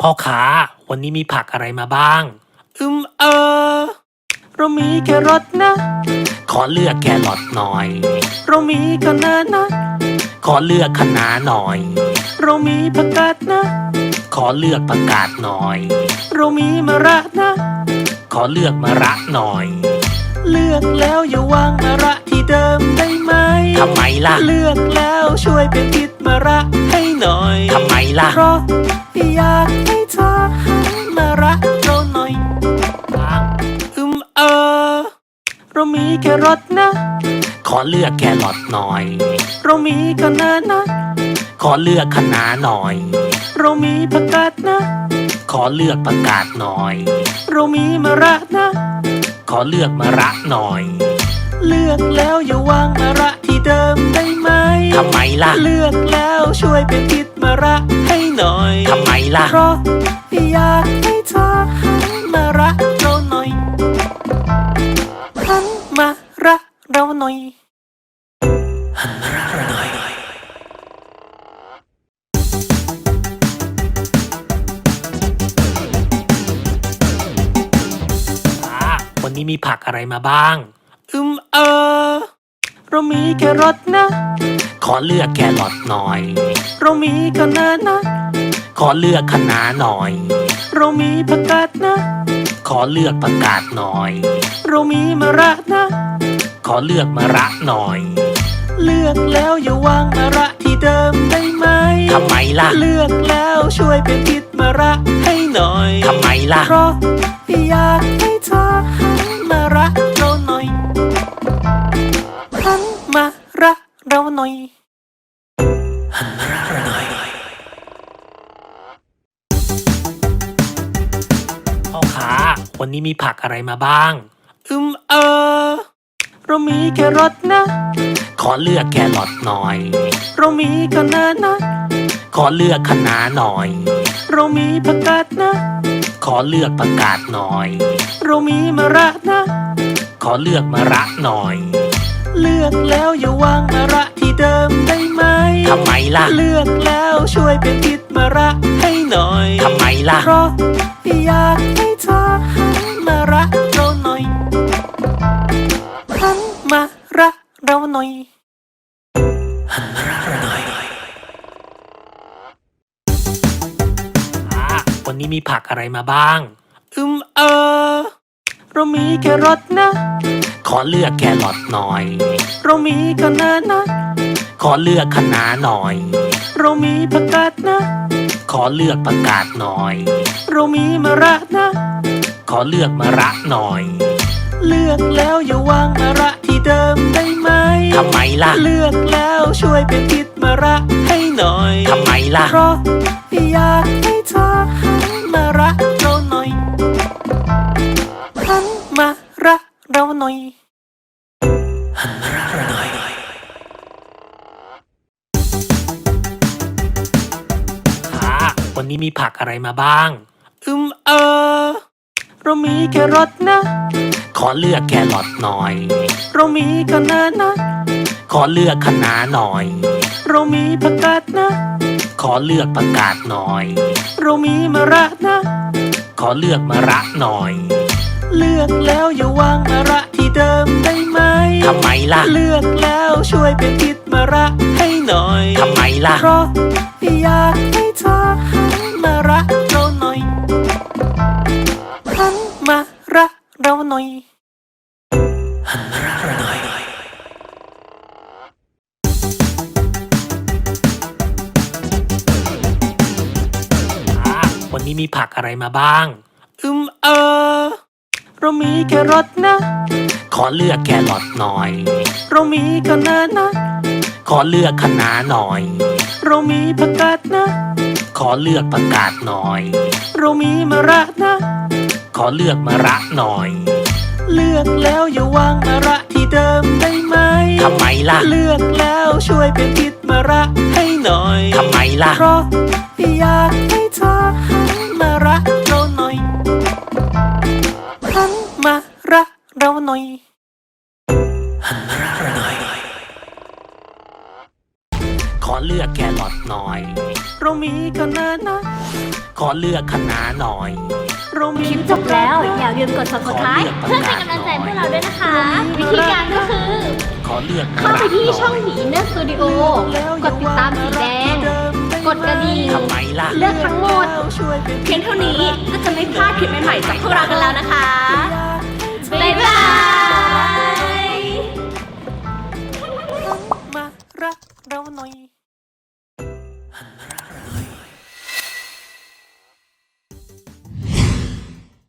พ่อค้าวันนี้มีผักอะไรมาบ้าง อืมเออ เรามีแครอทนะ ขอเลือกแครอทหน่อย เรามีคะน้านะ ขอเลือกคะน้าหน่อย เรามีผักกาดนะ ขอเลือกผักกาดหน่อย เรามีมะระนะ ขอเลือกมะระหน่อย เลือกแล้วอย่าวางมะระที่เดิมได้ไหมทำไมล่ะ เลือกแล้วช่วยเป็นทิศมะระให้หน่อยทำไมล่ะ เพราะอยากให้เธอหันมารักเราหน่อยอืมเออ เรามีแครอทนะ ขอเลือกแครอทหน่อย เรามีคะน้านะ ขอเลือกคะน้าหน่อย เรามีผักกาดนะ ขอเลือกผักกาดหน่อย เรามีมะระนะ ขอเลือกมะระหน่อย เลือกแล้วอย่าวางมะระที่เดิมได้ไหมทำไมล่ะ เลือกแล้วช่วยเป็นทิศมะระให้หน่อย ทำไมล่ะ เพราะอยากให้เธอ นนี้มีผักอะไรมาบ้าง อืมเออ เรามีแครอทนะ ขอเลือกแครอทหน่อย เรามีคะน้านะ ขอเลือกคะน้าหน่อย เรามีผักกาดนะ ขอเลือกผักกาดหน่อย เรามีมะระนะ ขอเลือกมะระหน่อย เลือกแล้วอย่าวางมะระที่เดิมได้ไหมทำไมล่ะ เลือกแล้วช่วยเป็นทิศมะระให้หน่อย ทำไมล่ะ เพราะอยากให้เธอ รักเราหน่อยหันมารักเราหน่อยพ่อค้าวันนี้มีผักอะไรมาบ้าง อืมเออ เรามีแครอทนะ ขอเลือกแครอทหน่อย เรามีคะน้านะ ขอเลือกคะน้าหน่อย เรามีผักกาดนะ ขอเลือกผักกาดหน่อย เรามีมะระนะ ขอเลือกมะระหน่อย เลือกแล้วอย่าวางมะระที่เดิมได้ไหมทำไมล่ะ เลือกแล้วช่วยเป็นทิศมะระให้หน่อยทำไมล่ะ เพราะอยากให้เธอหันมารักเราหน่อยหันมารักเราหน่อยหันมารักเราหน่อยอ่าวันนี้มีผักอะไรมาบ้าง อืมเออ เรามีแครอทนะ ขอเลือกแครอทหน่อย เรามีคะน้านะ ขอเลือกคะน้าหน่อย เรามีผักกาดนะ ขอเลือกผักกาดหน่อย เรามีมะระนะ ขอเลือกมะระหน่อย เลือกแล้วอย่าวางมะระที่เดิมได้ไหมทำไมล่ะ เลือกแล้วช่วยเป็นทิศมะระให้หน่อยทำไมล่ะ เพราะอยาก หน่อย หันมารักเราหน่อยค่ะวันนี้มีผักอะไรมาบ้าง อืมเออ เรามีแครอทนะ ขอเลือกแครอทหน่อย เรามีคะน้านะ ขอเลือกคะน้าหน่อย เรามีผักกาดนะ ขอเลือกผักกาดหน่อย เรามีมะระนะ ขอเลือกมะระหน่อย เลือกแล้วอย่าวางมะระที่เดิมได้ไหมทำไมล่ะ เลือกแล้วช่วยเป็นทิศมะระให้หน่อยทำไมล่ะ เพราะอยากให้เธอหันมารักเราหน่อยหันมารักเราหน่อยหันมารักเราหน่อยอ่าวันนี้มีผักอะไรมาบ้าง อืมเออ เรามีแครอทนะ ขอเลือกแครอทหน่อย เรามีคะน้านะ ขอเลือกคะน้าหน่อย เรามีผักกาดนะ ขอเลือกผักกาดหน่อย เรามีมะระนะ ขอเลือกมะระหน่อย เลือกแล้วอย่าวางมะระที่เดิมได้ไหมทำไมล่ะ เลือกแล้วช่วยเป็นทิศมะระให้หน่อยทำไมล่ะ เพราะ หน่อยหันมารักเราหน่อย ขอเลือกแครอทหน่อย เรามีคะน้านะ ขอเลือกคณะหน่อยเรามีคลิปจบแล้ว อย่าลืมกด subscribe เพื่อเป็นกำลังใจให้พวกเราด้วยนะคะ วิธีการก็คือ ขอเลือกเข้าไปที่ช่องคณะหดีเนอร์สตูดิโอกดติดตามสีแดง กดกระดิ่งน่อยทำไมล่ะ เลือกทั้งหมด เพียงเท่านี้ก็จะไม่พลาดคลิปใหม่ๆจากพวกเรากันแล้วนะคะ บ๊ายบาย